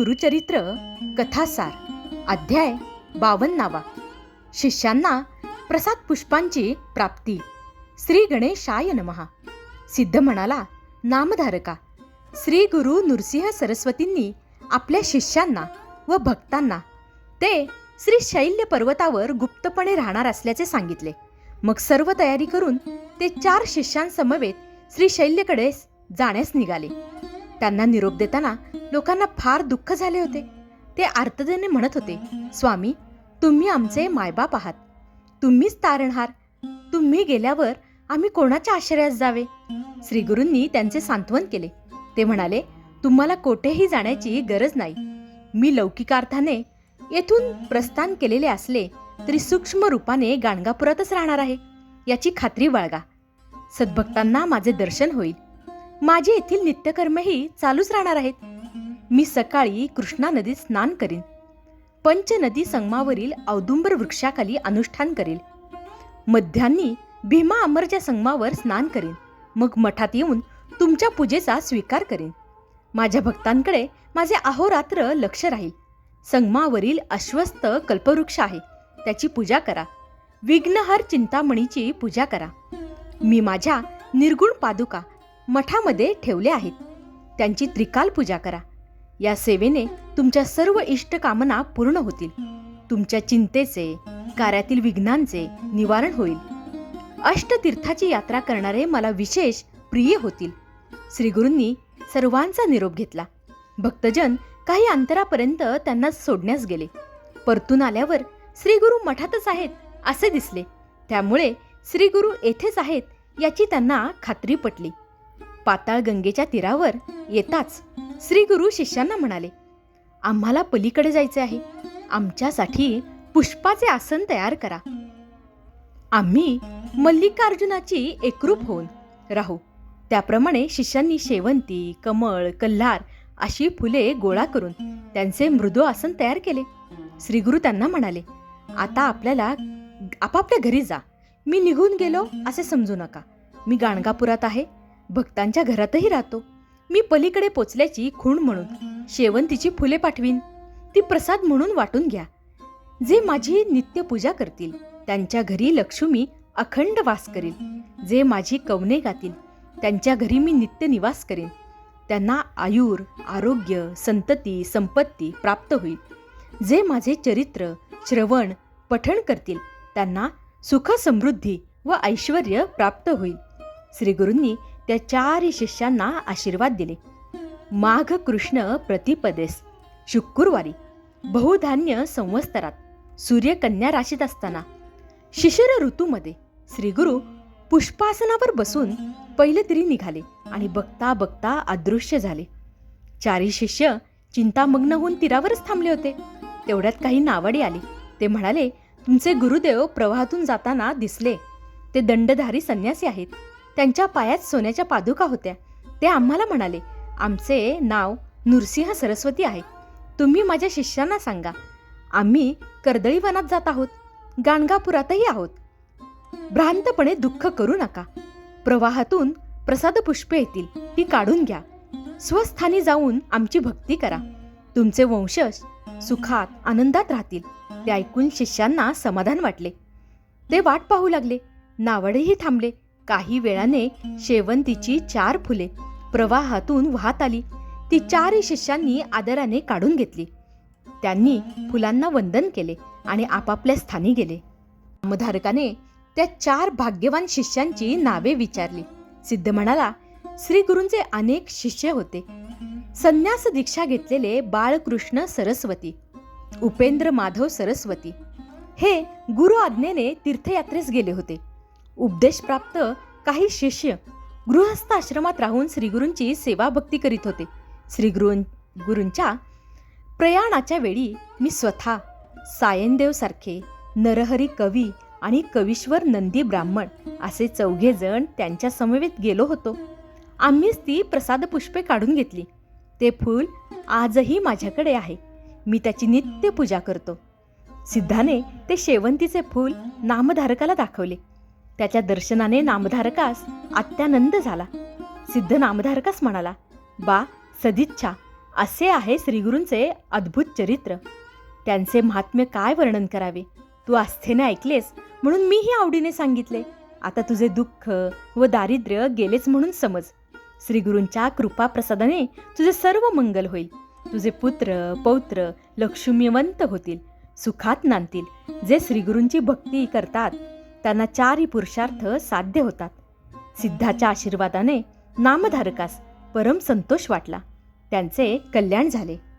गुरुचरित्र कथासार अध्याय बावन्नावा. शिष्यांना प्रसाद पुष्पांची प्राप्ती. श्री गणेशाय नमहा. सिद्ध म्हणाला नामधारका श्री गुरु नृसिंह सरस्वतींनी आपल्या शिष्यांना व भक्तांना ते श्री शैल्य पर्वतावर गुप्तपणे राहणार असल्याचे सांगितले. मग सर्व तयारी करून ते चार शिष्यांसमवेत श्री शैल्यकडे जाण्यास निघाले. त्यांना निरोप देताना लोकांना फार दुःख झाले होते. ते आर्ततेने म्हणत होते स्वामी तुम्ही आमचे मायबाप आहात. तुम्हीच तारणहार. तुम्ही गेल्यावर आम्ही कोणाच्या आश्रयास जावे? श्रीगुरूंनी त्यांचे सांत्वन केले. ते म्हणाले तुम्हाला कोठेही जाण्याची गरज नाही. मी लौकिकार्थाने येथून प्रस्थान केलेले असले तरी सूक्ष्म रूपाने गाणगापुरातच राहणार आहे. याची खात्री बाळगा. सद्भक्तांना माझे दर्शन होईल. माझे येथील नित्यकर्मही चालूच राहणार आहेत. मी सकाळी कृष्णा नदीत स्नान करीन. पंचनदी संगमावरील औदुंबर वृक्षाखाली अनुष्ठान करेल. मध्यान्नी भीमा अमरच्या संगमावर स्नान करीन. मग मठात येऊन तुमच्या पूजेचा स्वीकार करीन. माझ्या भक्तांकडे माझे अहोरात्र लक्ष राहील. संगमावरील अश्वस्त कल्पवृक्ष आहे. त्याची पूजा करा. विघ्नहर चिंतामणीची पूजा करा. मी माझ्या निर्गुण पादुका मठामध्ये ठेवले आहेत. त्यांची त्रिकाल पूजा करा. या सेवेने तुमच्या सर्व इष्ट कामना पूर्ण होतील. तुमच्या चिंतेचे कार्यातील विघ्नांचे निवारण होईल. अष्टतीर्थाची यात्रा करणारे मला विशेष प्रिय होतील. श्रीगुरूंनी सर्वांचा निरोप घेतला. भक्तजन काही अंतरापर्यंत त्यांना सोडण्यास गेले. परतून आल्यावर श्रीगुरु मठातच आहेत असे दिसले. त्यामुळे श्रीगुरु येथेच आहेत याची त्यांना खात्री पटली. पाताळ गंगेच्या तीरावर येताच श्री गुरु शिष्यांना म्हणाले आम्हाला पलीकडे जायचे आहे. आमच्यासाठी पुष्पाचे आसन तयार करा. आम्ही मल्लिकार्जुनाची एकरूप होऊन राहू. त्याप्रमाणे शिष्यांनी शेवंती कमळ कल्हार अशी फुले गोळा करून त्यांचे मृदू आसन तयार केले. श्रीगुरु त्यांना म्हणाले आता आपल्याला आपापल्या घरी जा. मी निघून गेलो असे समजू नका. मी गाणगापुरात आहे. भक्तांच्या घरातही राहतो. मी पलीकडे पोचल्याची खूण म्हणून शेवंतीची फुले पाठवीन. ती प्रसाद म्हणून वाटून घ्या. जे माझी नित्य पूजा करतील त्यांच्या घरी लक्ष्मी अखंड वास करील. जे माझी कवने गातील त्यांच्या घरी मी नित्य निवास करेन. त्यांना आयुर आरोग्य संतती संपत्ती प्राप्त होईल. जे माझे चरित्र श्रवण पठण करतील त्यांना सुख समृद्धी व ऐश्वर प्राप्त होईल. श्रीगुरूंनी त्या चारही शिष्यांना आशीर्वाद दिले. माघ कृष्ण प्रतिपदेस शुक्रवारी बहुधान्य संवस्तरात सूर्यकन्या राशीत असताना शिशिर ऋतूमध्ये श्रीगुरु पुष्पासनावर बसून पहिले तरी निघाले आणि बघता बघता अदृश्य झाले. चारी शिष्य चिंतामग्न होऊन तीरावरच थांबले होते. तेवढ्यात काही नावाडी आले. ते म्हणाले तुमचे गुरुदेव प्रवाहातून जाताना दिसले. ते दंडधारी संन्यासी आहेत. त्यांच्या पायात सोन्याच्या पादुका होत्या. ते आम्हाला म्हणाले आमचे नाव नृसिंह सरस्वती आहे. तुम्ही माझ्या शिष्यांना सांगा. आम्ही कर्दळीवनात जात आहोत. गाणगापुरातही आहोत. भ्रांतपणे दुःख करू नका. प्रवाहातून प्रसाद पुष्पे येतील. ती काढून घ्या. स्वस्थानी जाऊन आमची भक्ती करा. तुमचे वंशज सुखात आनंदात राहतील. ते ऐकून शिष्यांना समाधान वाटले. ते वाट पाहू लागले. नावडेही थांबले. काही वेळाने शेवंतीची चार फुले प्रवाहातून वाहत आली. ती चारही शिष्यांनी आदराने काढून घेतली. त्यांनी फुलांना वंदन केले आणि आपापल्या स्थानी गेले. नामधारकाने त्या चार भाग्यवान शिष्यांची नावे विचारली. सिद्ध म्हणाला श्री गुरूंचे अनेक शिष्य होते. संन्यास दीक्षा घेतलेले बाळकृष्ण सरस्वती उपेंद्र माधव सरस्वती. हे गुरु आज्ञेने तीर्थयात्रेस गेले होते. उपदेशप्राप्त काही शिष्य गृहस्थ आश्रमात राहून श्रीगुरूंची सेवा भक्ती करीत होते. श्रीगुरू गुरूंच्या प्रयाणाच्या वेळी मी स्वतः सायनदेवसारखे नरहरी कवी आणि कवीश्वर नंदी ब्राह्मण असे चौघे जण त्यांच्या समवेत गेलो होतो. आम्हीच ती प्रसाद पुष्पे काढून घेतली. ते फूल आजही माझ्याकडे आहे. मी त्याची नित्य पूजा करतो. सिद्धाने ते शेवंतीचे फूल नामधारकाला दाखवले. त्याच्या दर्शनाने नामधारकास अत्यानंद झाला. सिद्ध नामधारकास म्हणाला बा सदिच्छा. असे आहे श्रीगुरूंचे अद्भुत चरित्र. त्यांचे महात्म्य काय वर्णन करावे? तू आस्थेने ऐकलेस म्हणून मीही आवडीने सांगितले. आता तुझे दुःख व दारिद्र्य गेलेच म्हणून समज. श्रीगुरूंच्या कृपाप्रसादाने तुझे सर्व मंगल होईल. तुझे पुत्र पौत्र लक्ष्मीवंत होतील. सुखात नांदतील. जे श्रीगुरूंची भक्ती करतात त्यांना चारही पुरुषार्थ साध्य होतात. सिद्धाच्या आशीर्वादाने नामधारकास परम संतोष वाटला. त्यांचे कल्याण झाले.